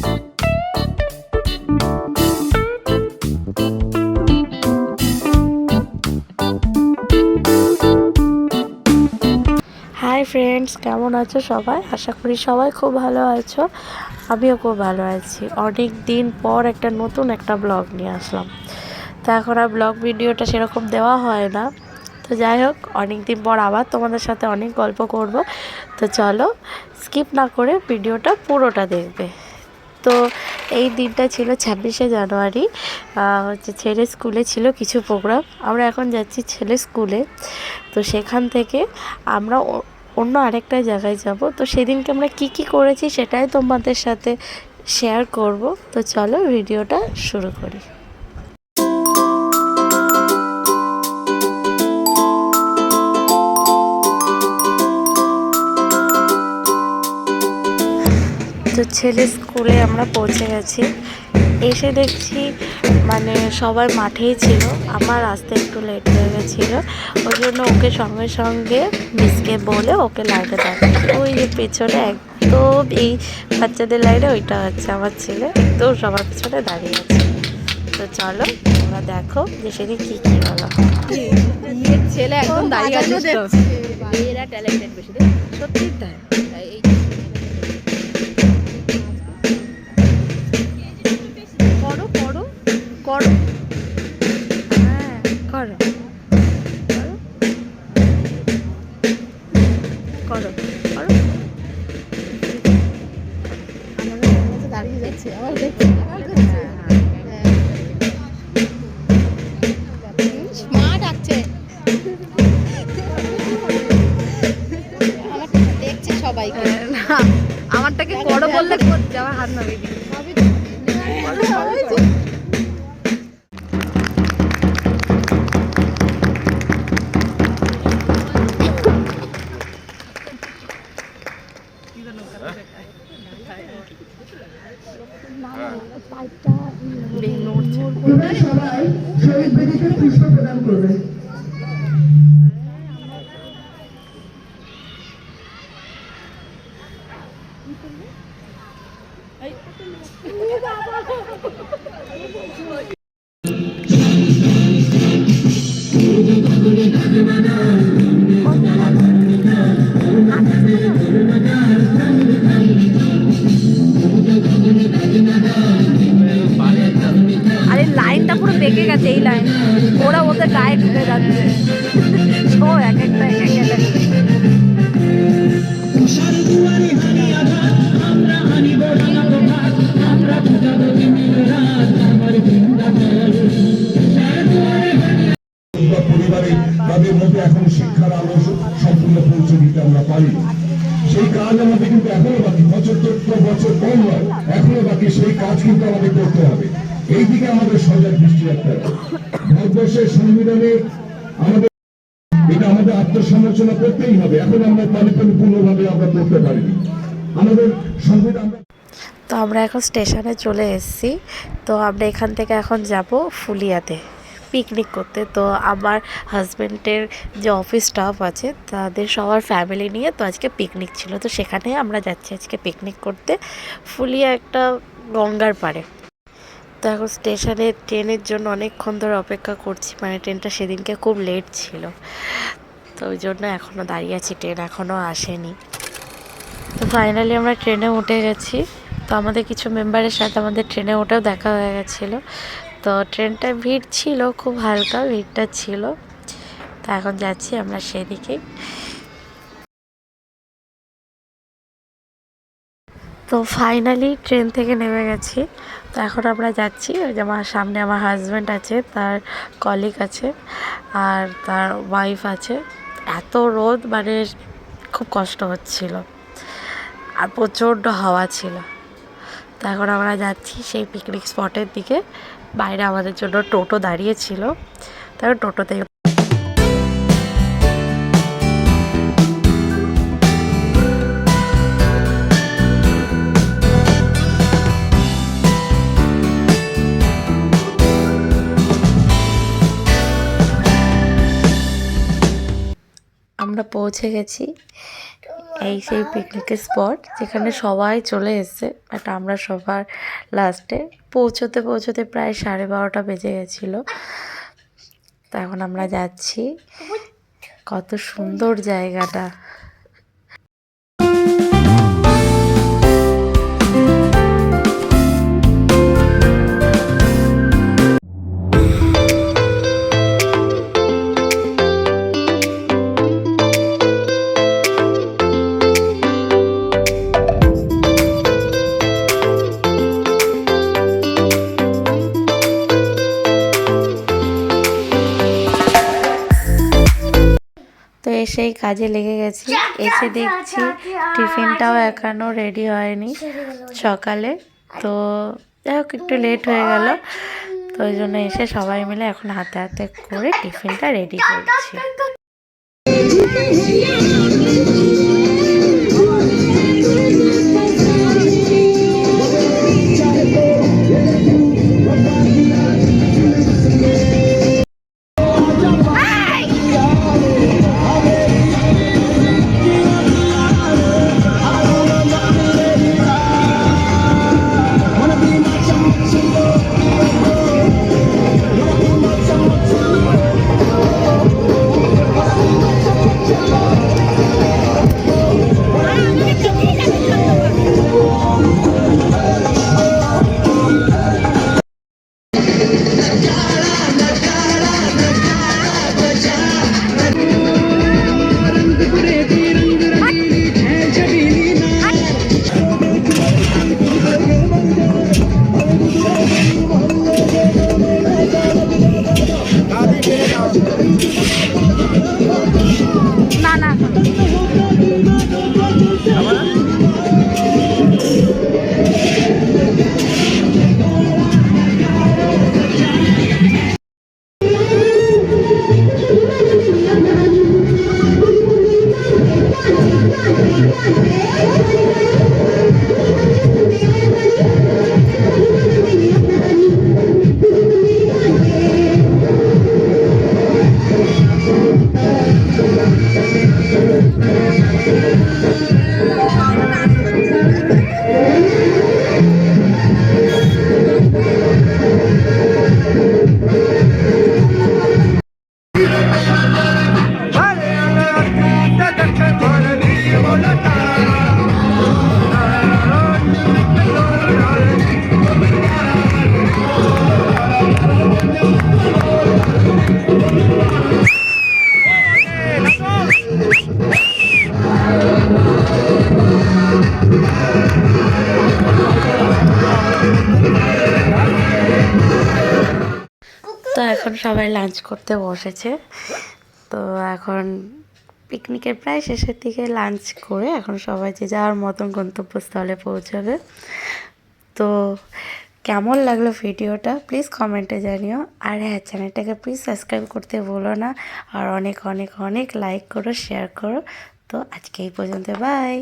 Hi friends কেমন আছো সবাই? আশা করি সবাই খুব ভালো আছো। আমিও খুব ভালো আছি। অনেক দিন পর একটা নতুন একটা ব্লগ নিয়ে আসলাম। তো এখন আর ব্লগ ভিডিওটা সেরকম দেওয়া হয় না। তো যাই হোক, অনেক দিন পর আবার তোমাদের সাথে অনেক গল্প করব। তো চলো স্কিপ না করে ভিডিওটা পুরোটা দেখবে। তো এই দিনটা ছিল ছাব্বিশে জানুয়ারি হচ্ছে ছেলে স্কুলে ছিল কিছু প্রোগ্রাম আমরা এখন যাচ্ছি ছেলে স্কুলে। তো সেখান থেকে আমরা অন্য আরেকটা জায়গায় যাব। তো সেদিনকে আমরা কি কি করেছি সেটাই তোমাদের সাথে শেয়ার করব। তো চলো ভিডিওটা শুরু করি। তো ছেলে স্কুলে আমরা পৌঁছে গেছি। এসে দেখছি মানে সবাই মাঠেই ছিল। আমার আসতে একটু লেট হয়ে গেছিল। ওই জন্য ওকে সঙ্গে সঙ্গে মিসকে বলে ওকে লাইনে দাঁড়াচ্ছি ওই যে পেছনে একদম এই বাচ্চাদের লাইনে ওইটা হচ্ছে আমার ছেলে। একদম সবার পেছনে দাঁড়িয়ে আছে। তো চলো তোমরা দেখো যে সেদিন কী কী হলো। ছেলে একদম দাঁড়িয়ে আছে। এরা ট্যালেন্টেড বেশি সত্যি তাই। করো। করো। করো। করো দাঁড়িয়ে যাচ্ছে আবার দেখছে আবার স্মার্ট আছে আমার না আমারটাকে করো বললে আমার হাত নামিয়ে দিই আরে লাইনটা পুরো বেঁকে গেছে এই লাইন। ওরা ওদের গায়ে ঢুকে যাচ্ছে। দিতে আমরা পারি। সেই কাজ আমাদের কিন্তু এখনও বাকি। বছর চোদ্দ, বছর কম নয় এখনও বাকি। সেই কাজ কিন্তু আমাদের করতে হবে। এই দিকে আমাদের সজাগ দৃষ্টি রাখতে হবে। ভারতবর্ষের সংবিধানে আমাদের এটা আমাদের আত্মসমালোচনা করতেই হবে। এখন আমরা পরিপূর্ণভাবে আমরা করতে পারিনি। আমাদের সংবিধান তো আমরা এখন স্টেশনে চলে এসেছি। তো আমরা এখান থেকে এখন যাব ফুলিয়াতে। পিকনিক করতে। তো আমার হাজব্যান্ডের যে অফিস স্টাফ আছে, তাদের সবার ফ্যামিলি নিয়ে তো আজকে পিকনিক ছিল। তো সেখানে আমরা যাচ্ছি আজকে পিকনিক করতে ফুলিয়া একটা গঙ্গার পাড়ে। তো এখন স্টেশনে ট্রেনের জন্য অনেকক্ষণ ধরে অপেক্ষা করছি মানে ট্রেনটা সেদিনকে খুব লেট ছিল। তো ওই জন্য এখনও দাঁড়িয়ে আছি, ট্রেন এখনও আসেনি। তো ফাইনালি আমরা ট্রেনে উঠে গেছি। তো আমাদের কিছু মেম্বারের সাথে আমাদের ট্রেনে ওঠেও দেখা হয়ে গেছিল। তো ট্রেনটায় ভিড় ছিল, খুব হালকা ভিড়টা ছিল। তো এখন যাচ্ছি আমরা সেদিকেই তো ফাইনালি ট্রেন থেকে নেমে গেছি। তো এখন আমরা যাচ্ছি, ওই যে আমার সামনে আমার হাজব্যান্ড আছে, তার কলিগ আছে, আর তার ওয়াইফ আছে। এত রোদ মানে খুব কষ্ট হচ্ছিল। আর প্রচণ্ড হাওয়া ছিল। তো এখন আমরা যাচ্ছি সেই পিকনিক স্পটের দিকে। বাইরে আমাদের জন্য টোটো দাঁড়িয়েছিল। তারপর টোটোতে আমরা পৌঁছে গেছি। এই সেই পিকনিকের স্পট যেখানে সবাই চলে এসছে বাট আমরা সবার লাস্টে পৌঁছতে পৌঁছতে প্রায় সাড়ে বারোটা বেজে গেছিল। তো এখন আমরা যাচ্ছি। কত সুন্দর জায়গাটা। এসেই কাজে লেগে গেছি। এসে দেখছি টিফিনটাও এখনও রেডি হয়নি সকালে। তো যাই হোক একটু লেট হয়ে গেল। তো ওই জন্য এসে সবাই মিলে এখন হাতে হাতে করে টিফিনটা রেডি করছি। তো এখন সবাই লাঞ্চ করতে বসেছে। তো এখন পিকনিকের প্রায় শেষের দিকে লাঞ্চ করে এখন সবাই যে যাওয়ার মতন গন্তব্যস্থলে পৌঁছাবে। তো কেমন লাগল ভিডিওটা? প্লিজ কমেন্টে জানিও। আর হ্যাঁ চ্যানেলটাকে প্লিজ সাবস্ক্রাইব করতে ভুলো না। আর অনেক অনেক অনেক লাইক করো শেয়ার করো। তো আজকে এই পর্যন্ত বাই